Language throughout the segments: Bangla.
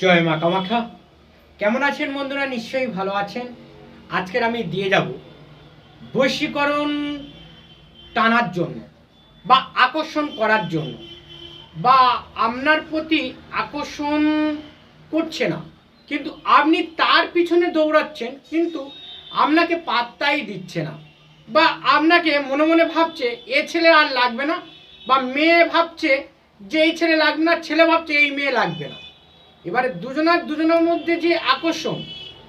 জয় মা কামাখ্যা। কেমন আছেন বন্ধুরা? নিশ্চয়ই ভালো আছেন। আজকের আমি দিয়ে যাব বৈশীকরণ টানার জন্য বা আকর্ষণ করার জন্য বা আপনার প্রতি আকর্ষণ করছে না। কিন্তু আপনি তার পিছনে দৌড়াচ্ছেন, কিন্তু আপনাকে পাত্তাই দিচ্ছে না বা আপনাকে মনে মনে ভাবছে, এ ছেলে আর লাগবে না বা মেয়ে ভাবছে, যে এই ছেলে লাগবে না, ছেলে ভাবছে এই মেয়ে লাগবে না। এবারে দুজনার দুজনের মধ্যে যে আকর্ষণ,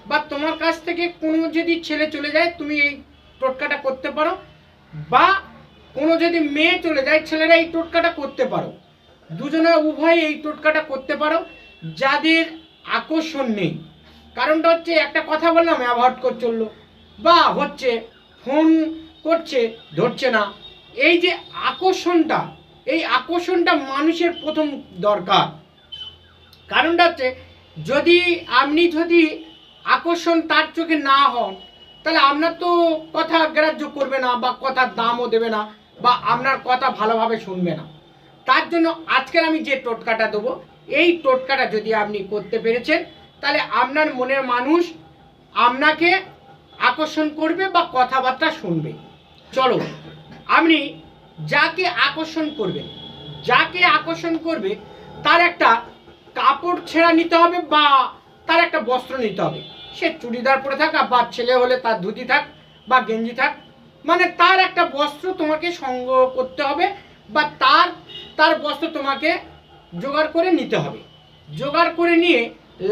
বা তোমার কাছ থেকে কোনো যদি ছেলে চলে যায়, তুমি এই টোটকাটা করতে পারো, বা কোনো যদি মেয়ে চলে যায়, ছেলেরা এই টোটকাটা করতে পারো। দুজনে উভয় এই টোটকাটা করতে পারো, যাদের আকর্ষণ নেই। কারণটা হচ্ছে, একটা কথা বললাম, অ্যাভয়েড করে চলল, বা হচ্ছে, ফোন করছে, ধরছে না। এই যে আকর্ষণটা, এই আকর্ষণটা মানুষের প্রথম দরকার। কারণটা হচ্ছে, যদি আপনি যদি আকর্ষণ তার চোখে না হন, তাহলে আপনার তো কথা গ্রাহ্য করবে না বা কথার দামও দেবে না বা আপনার কথা ভালোভাবে শুনবে না। তার জন্য আজকের আমি যে টোটকাটা দেবো, এই টোটকাটা যদি আপনি করতে পেরেছেন, তাহলে আপনার মনের মানুষ আপনাকে আকর্ষণ করবে বা কথাবার্তা শুনবে। চলো, আপনি যাকে আকর্ষণ করবেন, যাকে আকর্ষণ করবে, তার একটা কাপড় ছেঁড়া নিতে হবে বা তার একটা বস্ত্র নিতে হবে। সে চুড়িদার পরে থাক বা ছেলে হলে তার ধুতি থাক বা গেঞ্জি থাক মানে তার একটা বস্ত্র তোমাকে সংগ্রহ করতে হবে বা তার তার বস্ত্র তোমাকে জোগাড় করে নিতে হবে। জোগাড় করে নিয়ে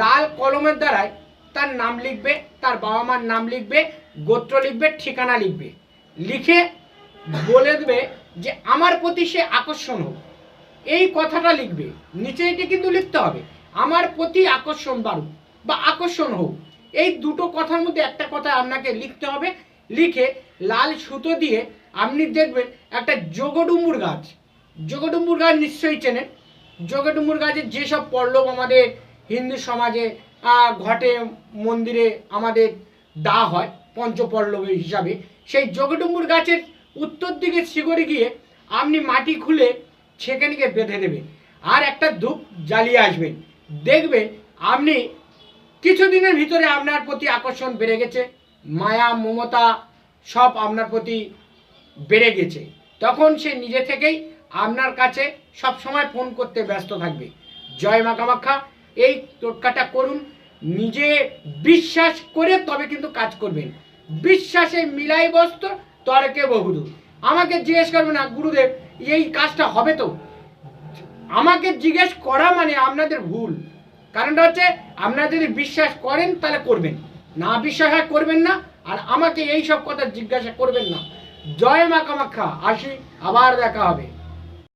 লাল কলমের দ্বারায় তার নাম লিখবে, তার বাবা মার নাম লিখবে, গোত্র লিখবে, ঠিকানা লিখবে। লিখে বলে দেবে যে, আমার প্রতি সে আকর্ষণ হোক। এই কথাটা লিখবে। নিচে এটি কিন্তু লিখতে হবে। আমার প্রতি আকর্ষণ বাড়ুক বা আকর্ষণ হোক। এই দুটো কথার মধ্যে একটা কথা আপনাকে লিখতে হবে। লিখে লাল সুতো দিয়ে আপনি দেখবেন একটা যোগডুম্বুর গাছ। যোগডুম্বুর গাছ নিশ্চয়ই চেনেন। যোগডুম্বুর গাছের যেসব পল্লব আমাদের হিন্দু সমাজে ঘটে, মন্দিরে আমাদের দা হয়, পঞ্চপল্লবের হিসাবে, সেই যোগডুম্বুর গাছের উত্তর দিকে শিগরে গিয়ে আপনি মাটি খুলে সেখানে বেঁধে দেবেন আর একটা ধূপ জ্বালিয়ে আসবেন দেখবেন আপনি কিছুদিনের ভিতরে আপনার প্রতি আকর্ষণ বেড়ে গেছে, মায়া, মমতা সব আপনার প্রতি বেড়ে গেছে। তখন সে নিজে থেকেই আপনার কাছে সব সময় ফোন করতে ব্যস্ত থাকবে। জয় মা এই টোটকাটা করুন। নিজে বিশ্বাস করে তবে কিন্তু কাজ করবেন। বিশ্বাসে মিলাই বস্ত্র, তর্কে বহুদূর। আমাকে জিজ্ঞেস করবে না, গুরুদেব, এই কাজটা হবে তো? আমাকে জিজ্ঞেস করা মানে আপনাদের ভুল। কারণটা হচ্ছে, আপনারা যদি বিশ্বাস করেন, তাহলে করবেন। না বিশ্বাস করবেন না। আর আমাকে এই সব কথা জিজ্ঞাসা করবেন না। জয় মা কামাখ্যা। আসি, আবার দেখা হবে।